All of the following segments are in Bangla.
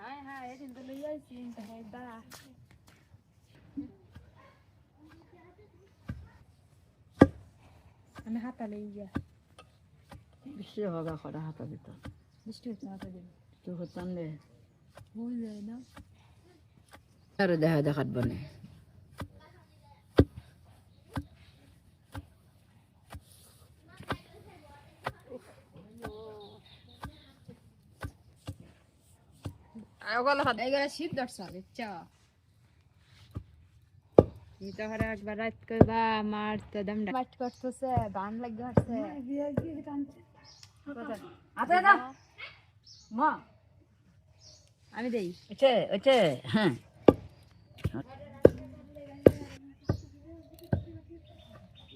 হ্যাঁ হ্যাঁ এদিন তো লই আইছি দাঁড়া আমি হাতা লই যা বৃষ্টি হওয়া খরা হাতা দিত বৃষ্টি হচ্ছে হাতা দিন তো হতাম রে হয়ে যায় না আর দেখা দেখাত বনে এইগুলা শীত ধরছে দেখছ মিতা একবার রাত কইবা আমার তো দমটা। মাট করতেছে গান লাগি হচ্ছে আতে দাও মা। আমি দেই। হ্যাঁ।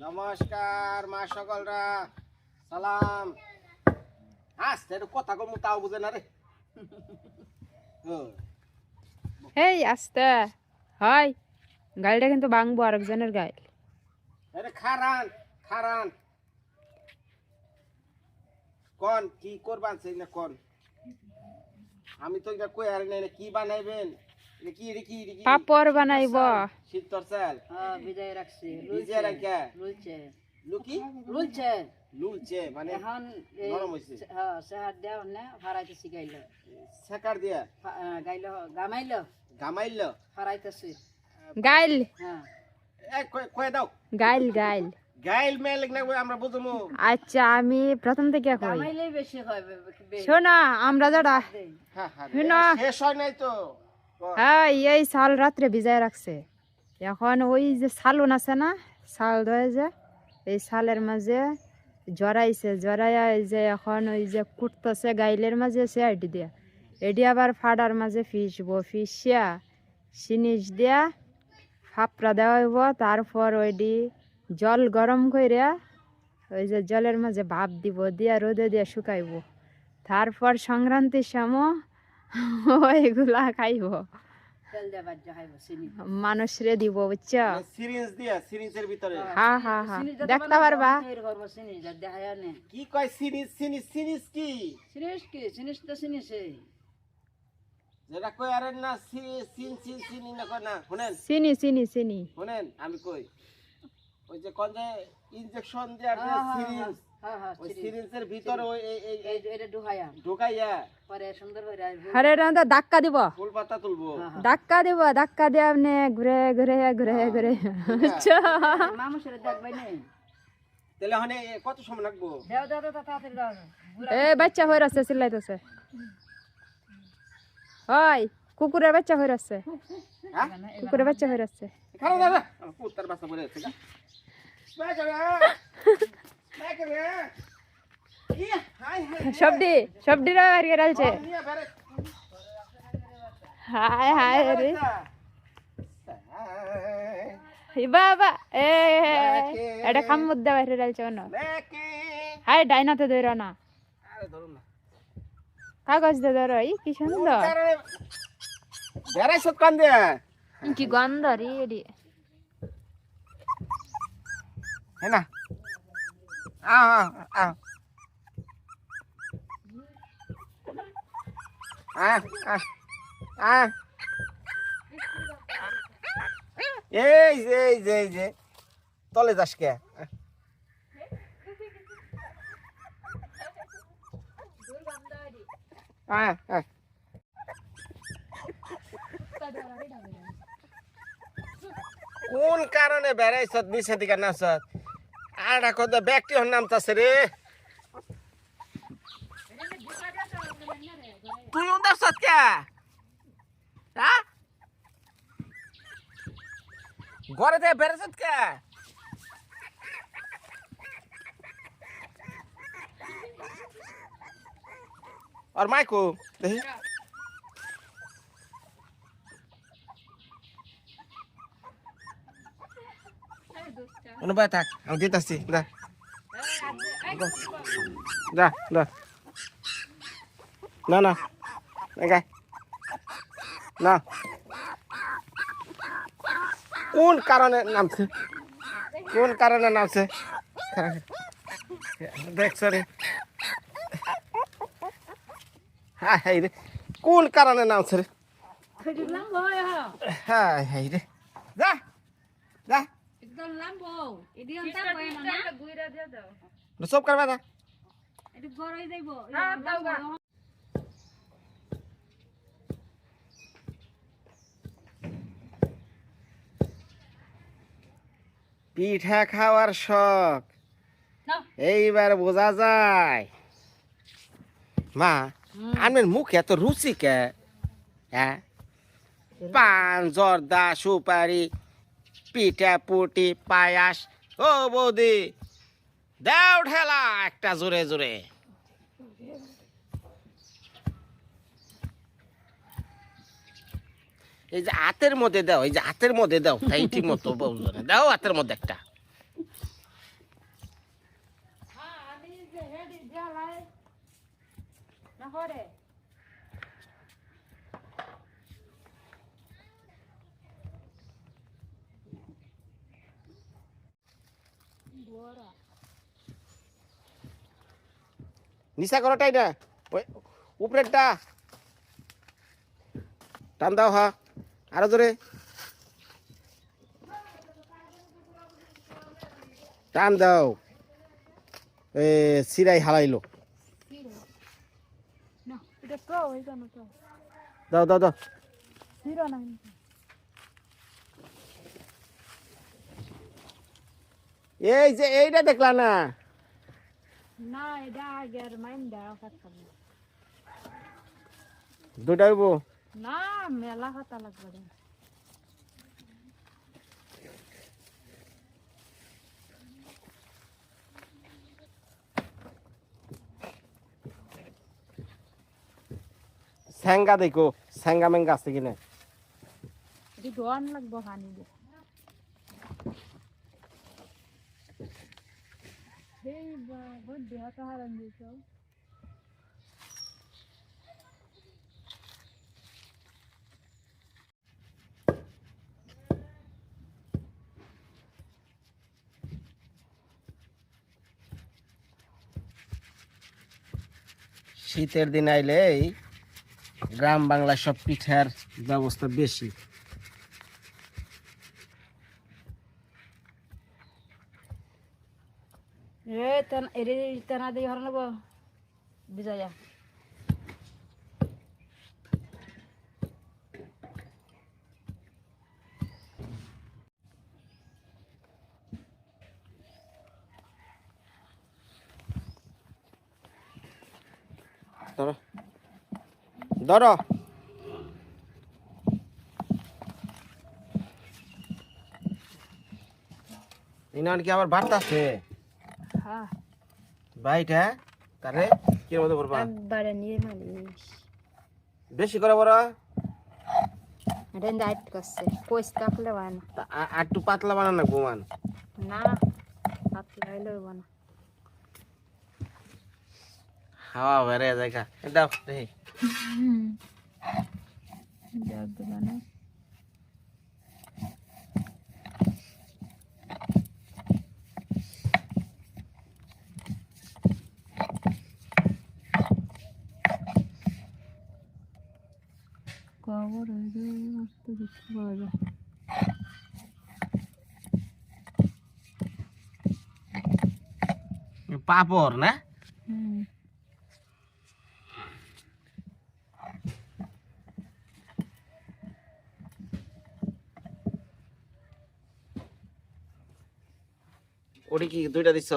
নমস্কার মা সকলরা। সালাম। আস্তে কথা কম তাও বুঝে না রে। এই আস্তে। হয়। গাড়িটা কিন্তু ভাঙবো আরেকজনের গাড়ি। আরে খারান খারান। কোন কি করবান সেই না কোন? আমি তো এটা কই আর নাই না, কি বানাইবেন? কি রে কি রে কি? পাপড় বানাইব। শীতর চাল। হ্যাঁ বিদায় রাখছি। ভিজে রাখা লুলছে। লুকি? লুলছে। লুলছে মানে এখন নরম হইছে। হ্যাঁ সেহার দেও না ফারাইতেছি গাইল। সেকার দিয়া? গাইল গামাইল? গামাইল? ফারাইতেছি গাইল। হ্যাঁ। কই দাও। গাইল গাইল। গাইল মেল না আমরা বুঝমু? আচ্ছা আমি প্রথম থেকে কই? গামাইলেই বেশি হয় শোনা আমরা যারা হ্যাঁ হ্যাঁ। শেষ হয় নাই তো। হ্যাঁ এই শাল রাত্রে ভিজায় রাখছে। এখন ওই যে শালুন আছে না শাল ধরে যে এই সালের মাঝে জড়াইছে, জড়াইয়া এই যে এখন ওই যে কুটতেছে গাইলের মাঝে সে এটি দিয়া। এটি আবার ফাডার মাঝে ফিসবো, ফিসিয়া সিনিস দিয়া ফাপড়া দেওয়া হইব। তারপর ওইটি জল গরম কইরা ওই যে জলের মাঝে ভাপ দিব, দিয়া রোদে দিয়া শুকাইব। তারপর সংক্রান্তির সময় ওইগুলা খাইব। মানুষরে দিব বুঝছ? সিরিঞ্জ দিয়া সিরিঞ্জের ভিতরে। হা হা হা। চিনি যত দেখতে পারবা? কি কয় সিরিজ সিরিজ সিরিজ কি? চিনিস কি? চিনিস তো চিনিসে যেটা কই আরে না সিন সিন সিন না কয় না শুনেন। চিনি চিনি চিনি শুনেন আমি কই। ওই যে কোন যে ইনজেকশন দেওয়ার যে হ্যাঁ হ্যাঁ ধাক্কা দিব। ফুল পাতা তুলবো। ধাক্কা দিব ধাক্কা দিয়ে আপনি ঘুরে ঘুরে ঘুরে ঘুরে। বুঝছ? মামুসের দেখবাই নেই। তাহলে হনে কত সময় লাগবো? দেও দেও দেও তাড়াতাড়ি দাও। এ বাচ্চা হয়ে রাখছে চিল্লাইতেছে। ওই কুকুরের বাচ্চা হয়ে রাখছে হ্যাঁ? কুকুরের বাচ্চা হয়ে আছে সবডি সবডির হারিয়ে রাখছে হায় হায় রে বাবা এ এটা খাম মুদ্দা বাইরে রাখছে অন্য। লেকি হায় ডাইনাতে ধরো না। না। কাগজ ধরো ই কি সুন্দর। বেড়াই কি গন্ধ রে হ্যাঁ না। আ আ আ আ আ এই যে এই যে এই যে তলে যাস কে আ আ কোন কারণে বেড়াইছ নিচে দিকে নাচত আর কত ব্যক্তি হন নামতাছে রে। তুই উদাসত কে? হ্যাঁ? ঘরে থেকে বেড়াইছত কে? আর মাইকো দেখি অনুবাদ থাক। আমি দিতেছি দা দা দা না না। এগাই না। কোন কারণে নামছে? কোন কারণে নামছে? দেখছ রে হ্যাঁ রে। কোন কারণে নামছে রে? হয় হ্যাঁ। হ্যাঁ হ্যাঁ রে। যা যা। একদম লাম্ব এদি অন্তা কয় না গুইরা দিয়ে দাও। সব করবে না এদি গরই যাইব। হ্যাঁ, দাও গা। পিঠা খাওয়ার শখ। এইবার বোঝা যায়। মা আমার মুখ এত রুচি কে? হ্যাঁ? পান জর্দা সুপারি পিঠা পুটি, পায়াস ও বৌদি দাও ঠেলা একটা জোরে জোরে। এই যে হাতের মধ্যে দাও, এই যে হাতের মধ্যে দাও তাই ঠিক মতো বলছো না দাও হাতের মধ্যে একটা। আমি যে হেডি জ্বালাই না হরে? নিশা করোটাই না ওই উপরেরটা। টান দাও হা আরও জোরে। টান দাও। এ সিরাই হারাইলো। দাও দাও দাও। এই যে এইটা দেখলা না। না এটা আগের মাইন দেওয়া কথা দুটা হইব না মেলা কথা লাগবে রে। স্যাঙ্গা দেখো স্যাঙ্গা মেঙ্গা আছে কিনা এটি দোয়ান লাগবো পানি দিয়ে শীতের দিন আইলে এই গ্রাম বাংলা সব পিঠার ব্যবস্থা বেশি এ তেন এরি তেনা দি হর নেব বিজয়া ধরো ধরো ইনান কি আবার বার্তা আছে হ্যাঁ বাইটা তারে কি মতো করবা একবারে নিয়ে মালিশ বেশি করে বড় এটা দায়িত করছে পয়সা থাকলে হয় না। আর একটু পাতলা বানান না ঘুমান না পাতলা হইলে হইব না। হাওয়া বেড়ে দেখা দাও দেখি। দেখ দিবা না কবর হয়ে যায় পাপড় না? ওটি কি দুইটা দিছ?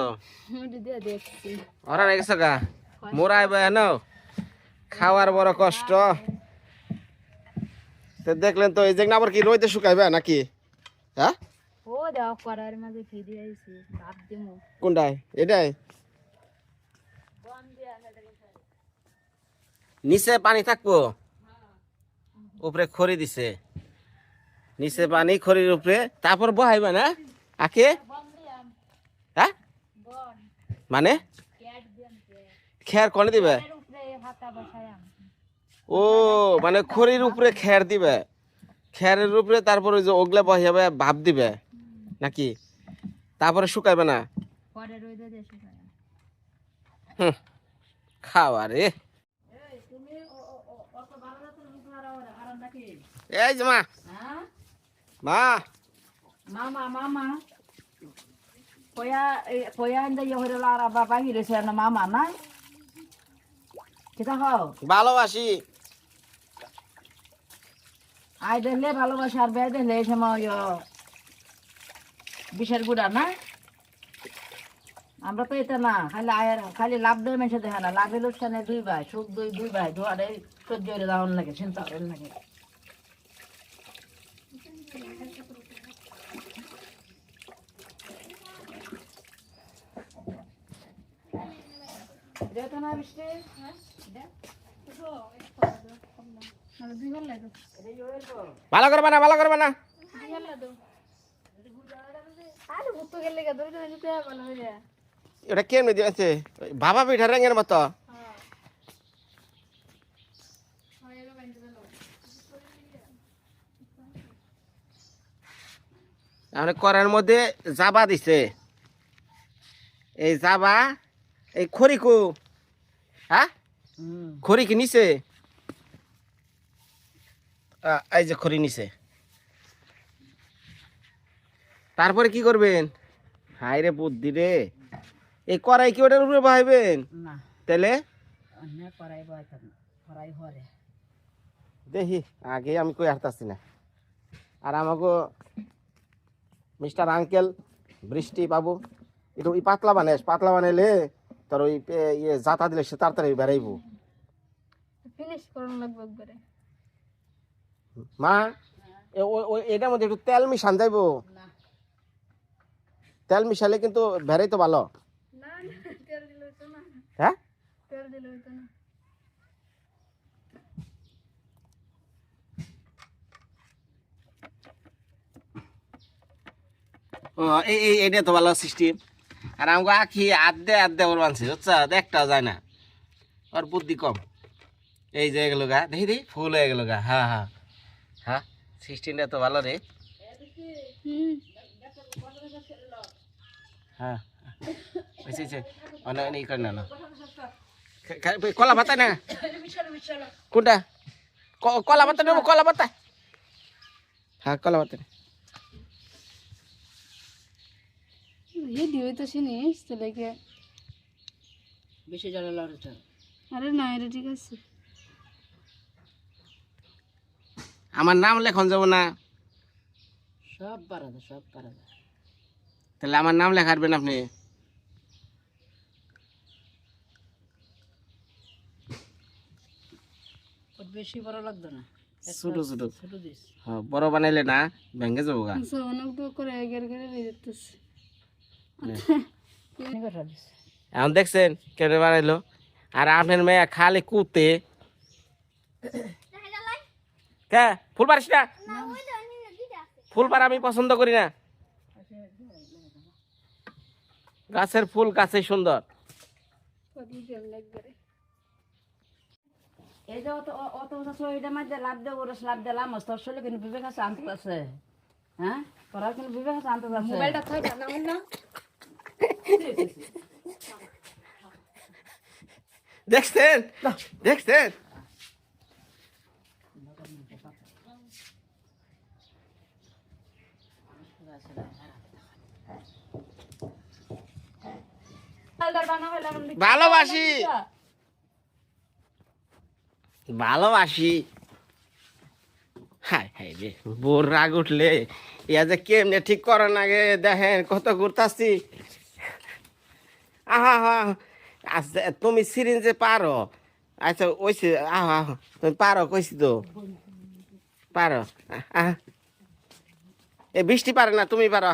ওরা রেখেছ গা? মোরা আইবা খাওয়ার বড় কষ্ট। তো দেখলেন তো এই যে আবার কি রইতে শুকাইবে নাকি? হ্যাঁ? ও দেওয়া করার মাঝে ফিরে আইছি ভাব দিমু। কোনটাই এটাই নিচে পানি থাকব? উপরে খড়ি দিছে। নিচে পানি খড়ির উপরে তারপর বহাইবে না? আকে? হ্যাঁ? মানে? খের কনে দিবে? ও মানে খড়ির উপরে খের দিবে। খেরের উপরে তারপর ওই যে ওগলা বহিয়াবে ভাপ দিবে নাকি? তারপরে শুকাইবে না? খাওয়া রে। এই যে মা। হ্যাঁ? মা। মামা মামা। পয়া পয়া ইন্দা ইয়ে হইরে লারা বাবা গিরেছে না মামা নাই? কিতা হও ভালোবাসি। আই দেখলে ভালোবাসা আর বেয়ে দেখলে এই সময় বিষের গুড়া না? আমরা তো এটা না খালি আয়ের খালি লাভ দেয় মেসে দেখে না। লাভের লোকসানে দুই ভাই সুখ দুই দুই ভাই ধোয়ারে সহ্য করে দেওয়ার লাগে চিন্তা করেন লাগে যেত না বৃষ্টি? ভালো করবে না ভালো করবে না এটা কেমনি দিয়েছে? বাবা পিঠা রঙের মতো। তাহলে করার মধ্যে জাবা দিছে। এই জাবা এই খড়িকু হ্যাঁ? হুম। খড়ি কি নিছে। আ, এই যে খড়ি নিছে। তারপরে কি করবেন? হাই রে বুদ্ধি রে। এই কড়াই কি ওটার উপরে বহাইবেন? না। তাহলে দেখি আগে আমি কই হারতাছি না। আর আমাকে মিস্টার আঙ্কেল বৃষ্টি বাবু একটু ওই পাতলা বানাইস পাতলা বানাইলে তোর ওই ইয়ে জাতা দিলে সে তাড়াতাড়ি বেড়াইবো। ফিনিশ করুন লাগবে একবারে। মা এ- এটার মধ্যে একটু তেল মিশান যাইবো। তেল মিশালে কিন্তু বেড়াই তো ভালো। না না তেল দিলে হইতো না। হ্যাঁ? তেল দিলে হইতো না। ও এই এই এটা তো ভালো সিস্টেম আর আমাকে আখি আদে আদে ওর বানছে বুঝছ? একটা যায় না। ওর বুদ্ধি কম। এই যে এগুলো গা দেখি দেখি ফুল হয়ে গেল গা। হ্যাঁ হ্যাঁ সিক্সটিনটা তো ভালো রে। হ্যাঁ। অনেক করে না কলা পাতা না? কোনটা? কলা পাতা নেব কলা পাতা? হ্যাঁ কলা পাতা দিবে তো চিনিস তো লেগে। বেশি জল আরে না এটা ঠিক আছে। আমার নাম লেখন যাব না। সব পারা যায় সব পারা যায় তাহলে আমার নাম লেখাবেন আপনি। বেশি বড় লাগতো না। ছোট ছোট। ছোট হ্যাঁ, বড় বানাইলে না ভেঙে যাব গা। করে এগের কথা দিস। এখন দেখছেন কেন বানাইলো। আর আপনার মেয়ে খালি কুতে। কে? ফুল পারিস না? ফুল পার আমি পছন্দ করি না। গাছের ফুল গাছে সুন্দর। এই যে অত অত বছর ওইটা মাঝে লাভ দে ওরস লাভ দিলাম তোর শরীরে কিন্তু বিবেক আছে আনতে আছে। হ্যাঁ? তোরা কিন্তু বিবেক আছে আনতে আছে। মোবাইলটা দেখছেন? দেখছেন? ভালোবাসি। ভালোবাসি। হাই হাই রে বোর রাগ উঠলে ইয়া যে কেমনে ঠিক করার আগে দেখেন কত ঘুরতাছি। আহা হা আচ্ছা তুমি সিরিঞ্জে পারো। আচ্ছা ওইসে আহা আহা তুমি পারো কইছি তো। পারো আহা এ বৃষ্টি পারে না তুমি পারো।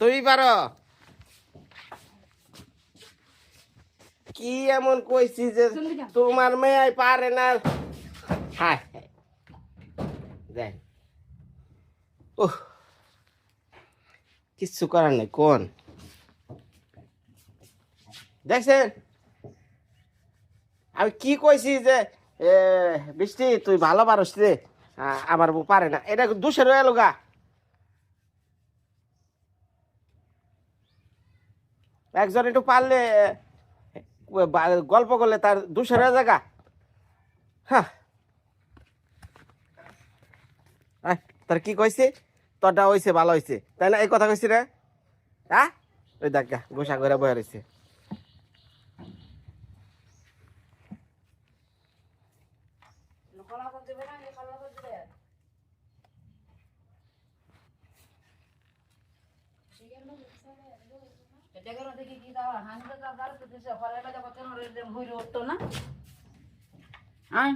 তুমি পারো। কি এমন কইছি যে তোমার মেয়ে পারে না? হায় দেখ। ও কিচ্ছু করার নেই কোন? দেখছেন? আমি কি কইছি যে বৃষ্টি তুই ভালো পারস রে? আমার বউ পারে না। এটা দুশো রয়ে গা। একজন একটু পারলে গল্প করলে তার দুশো রয়ে জায়গা হ্যাঁ তার কি কইছে? তোরটা হইছে, ভালো হইছে। তাই না এই কথা কইছি রে হ্যাঁ ওই দেখ গোসা করে বয়ে রয়েছে দেখি আয়।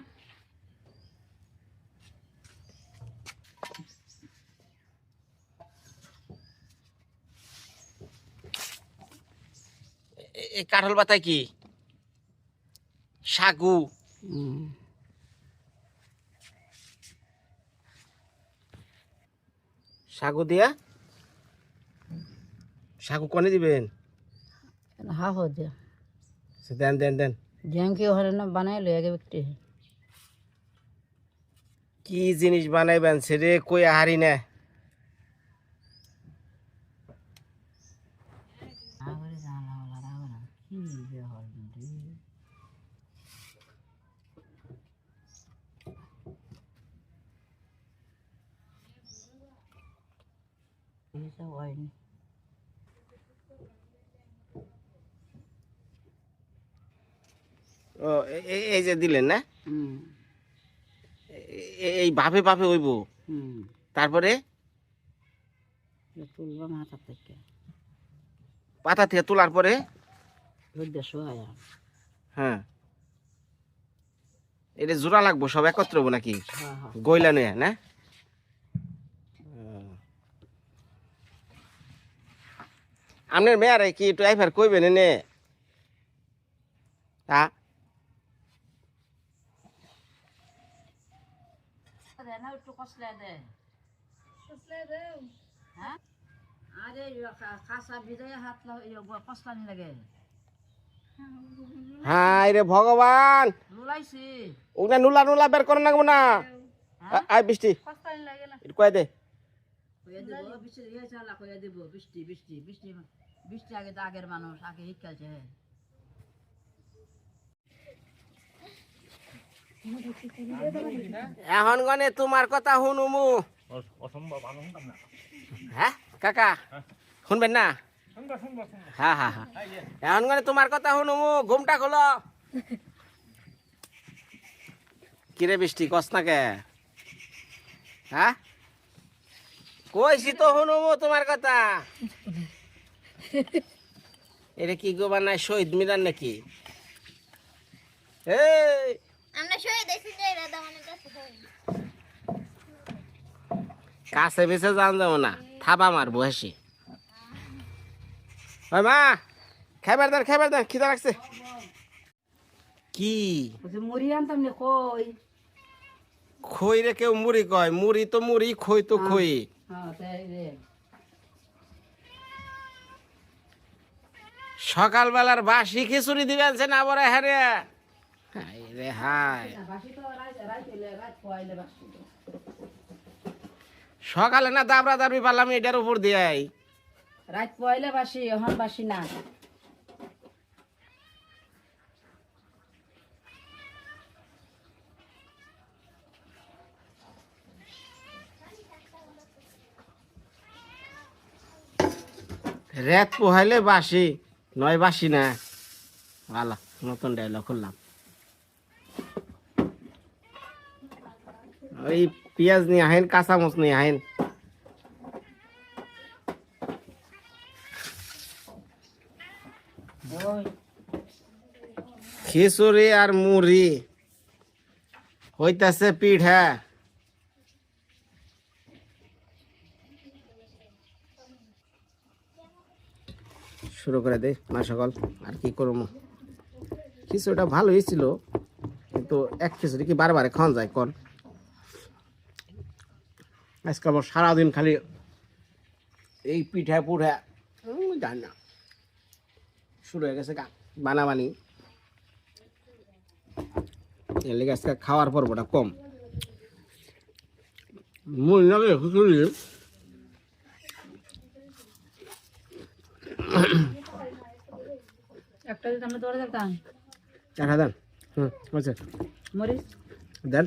এই কাঠল পাতায় কি? সাগু। সাগু দিয়া? সাগু কনে দিবেন? হা হো দে সে দেন দেন দেন জ্যাঙ্কি হরে না বানাই লো এক ব্যক্তি কি জিনিস বানাইবেন সেরে কই হারি না আগরে জানা হলা রাগনা কি যে হল রে এইটা হয়নি ও এই যে দিলেন না? এই ভাবে ভাবে হইব? তারপরে? মাথা থেকে। পাতা থেকে তোলার পরে? হ্যাঁ। এটা জোড়া লাগবো সব একত্র হব নাকি? হ্যাঁ হ্যাঁ। গইলা নয়া না? আপনার মেয়ারে কি একটু আইফার কইবেন এনে? হ্যাঁ দে না একটু কসলে দে কসলে দে হ্যাঁ আরে খাসা ভিজায় হাত কসলানি লাগে। হাই রে ভগবান! লুলাইছি ওটা নুলা নুলা বের করে নাগবো না। আ- আয় বৃষ্টি। কসলানি লাগে না। কয়ে দে। বৃষ্টি চালা কইয়া দিব বৃষ্টি বৃষ্টি বৃষ্টি বৃষ্টি আগে তো আগের মানুষ আগে হিকালছে এখন গনে তোমার কথা শুনুমু হ্যাঁ কাকা শুনবেন না? হ্যাঁ হ্যাঁ হ্যাঁ। এখন গনে তোমার কথা শুনুমু ঘুমটা খোলো। কিরে বৃষ্টি কস না কে? হ্যাঁ? কইছি তো শুনুমু তোমার কথা। এটা কি গোবার নাই শহীদ মিনার নাকি? এই! আমরা যে কাছে কাছে বেছে যান যাব না থাবা মারবো হেসে। মা খাইবার দেন খাইবার দেন খিদা লাগছে। কি? মুড়ি আনতাম নি কই? খই রে কেউ মুড়ি কয় মুড়ি তো মুড়ি খই তো খই। হ্যাঁ সকালবেলার বাসি খিচুড়ি দিবেন সে না বড় হ্যাঁ হাই রে হাই সকালে না দাবরা দাবি পারলাম এটার উপর দিয়ে রাত পয়লে বাসি এখন বাসি না। রেত পোহাইলে বাসি নয় বাসি না। ভালো নতুন ডায়লগ করলাম। ওই পেঁয়াজ নিয়ে আহেন কাঁচামচ নিয়ে আহেন। খিচুড়ি আর মুড়ি। হইতাছে পিঠা শুরু করে দে, মা সকাল, আর কি করব? খিচুড়িটা ভালো হয়েছিল কিন্তু এক খিচুড়ি কি বারবার খাওয়া যায়, কন? আজকাল আমার সারাদিন খালি এই পিঠা পুঠা জানি না। শুরু হয়ে গেছে বানাবানি। এর লেগে আজকে খাওয়ার পর্বটা কম। মূল লাগে খিচুড়ি একটা যদি আমরা দৌড়ে যেতাম চার হাজার। হুম হচ্ছে মরিস দেন।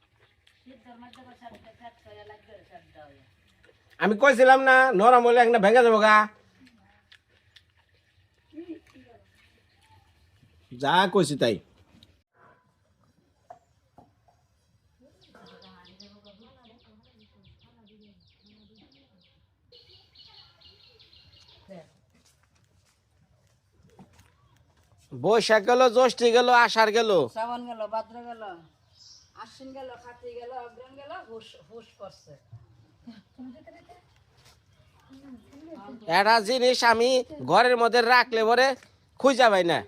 আমি কইছিলাম না, নরম হলে একটা ভেঙে যাব গা। যা কইছি তাই। বৈশাখ গেল, জ্যৈষ্ঠী গেল, আষাঢ় গেল। শ্রাবণ গেল, ভাদ্র গেল। আশ্বিন গেল কার্তিক গেল অগ্রহণ গেল হুস হুস করছে। একটা জিনিস আমি ঘরের মধ্যে রাখলে পরে খুঁজা পাই না।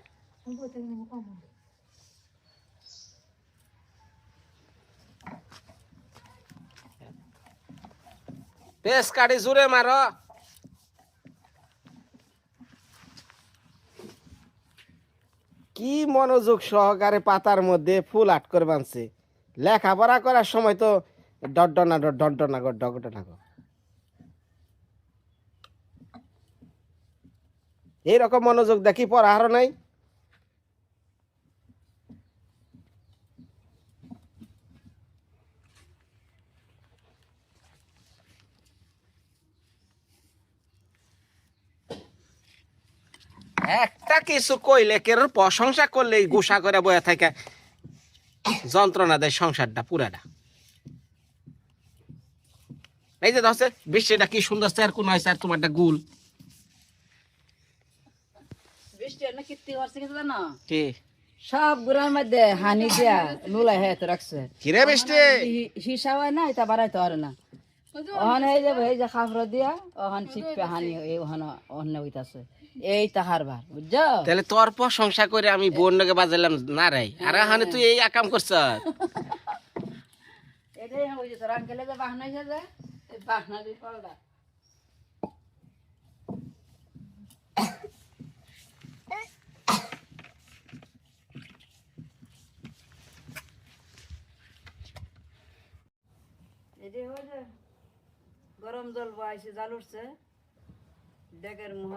পেস কাটি জুড়ে মারো। কি মনোযোগ সহকারে পাতার মধ্যে ফুল আট করে বানছে। লেখাপড়া করার সময় তো ডডনা ডডনা ডডনা এইরকম মনোযোগ দেখি পড়া আরও নাই। একটা কিছু কইলে কের প্রশংসা করলে গুসা করে বয়ে থাকে। যন্ত্রণা দেয় সংসারটা পুরাটা। এই যে ধরছে বৃষ্টিটা কি সুন্দর স্যার কোন হয় স্যার তোমারটা গুল? সব গুড়ার মধ্যে হানি দিয়া লুলাই হয়ে রাখছে। কিরে বৃষ্টি? হিসাব হয় না এটা বাড়াইতে পারে না। ওখান এই যে এই যে খাফর দিয়া ওখান হানি ওখানে এই তাহার বার বুঝছ? তাহলে তোর প্রশংসা করে আমি বোনকে বাজালাম না আরে হানে তুই এই আকাম করছ। এটাই যে তোর আঙ্কেলে যে বাহনা হয়েছে যে এই বাহনা দিয়ে হয়েছে গরম জল বয়াইছে জাল উঠছে। ডেকের মুহ।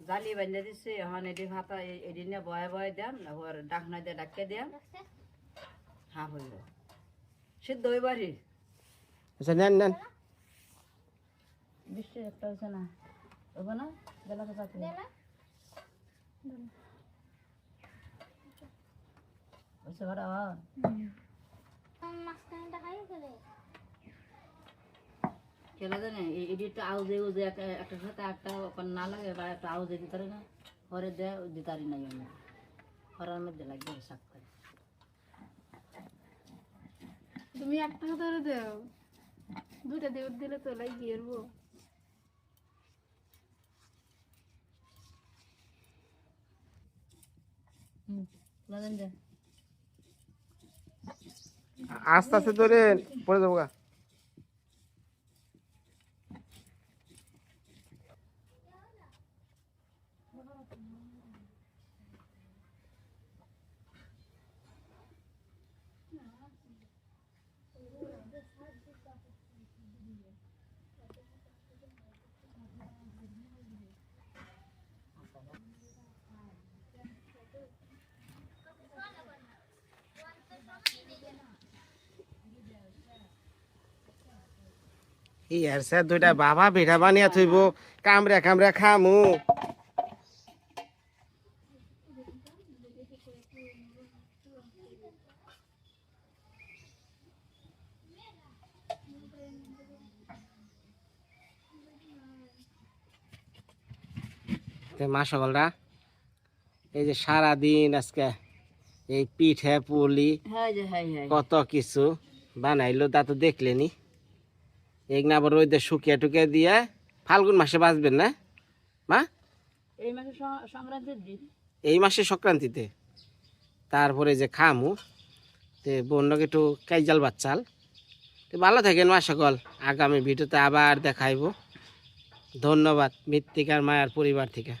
জালি বান্ধে দিচ্ছে এখন এটি ভাতা এটি নিয়ে বয়ে বয়ে দেন ওর ডাকনা দিয়ে ডাকে দেন হাফ হইব। সিদ্ধ হইবারই আচ্ছা নেন নেন। বৃষ্টি একটা হচ্ছে না। হব না? বেলা তো চাকরি হচ্ছে ভাড়া খেলা জানে? এই এডিটটা আউজে উজে একটা একটা সাথে একটা ওখান না লাগে বা একটা আউজে দিতে পারে না পরে দেয় দিতারি নাই আমি। খরার মধ্যে লাগবে শাক করে। তুমি একটা ধরে দেও। দুইটা দেব দিলে তো লাগিয়ে এরবো আস্তে আস্তে ধরে পড়ে যাব গা। ইয়ার স্যার দুইটা বাবা পিঠা বানিয়া থইব। কামড়ে কামড়ে খামু। মা সকলরা এই যে সারা দিন আজকে এই পিঠে পুলি কত কিছু বানাইলো তা তো দেখলেনি। এগুলো আবার রোদে শুকিয়ে টুকিয়ে দিয়ে ফাল্গুন মাসে বাঁচবেন না? মা? এই মাসে সংক্রান্তির দিন। এই মাসে সংক্রান্তিতে। তারপরে যে খামু তে বন্যকে একটু কাইজাল বাচ্চাল। তো ভালো থাকেন মা সকল। আগামী ভিডিওতে আবার দেখাইব। ধন্যবাদ মৃত্তিকার মায়ার পরিবার থেকে।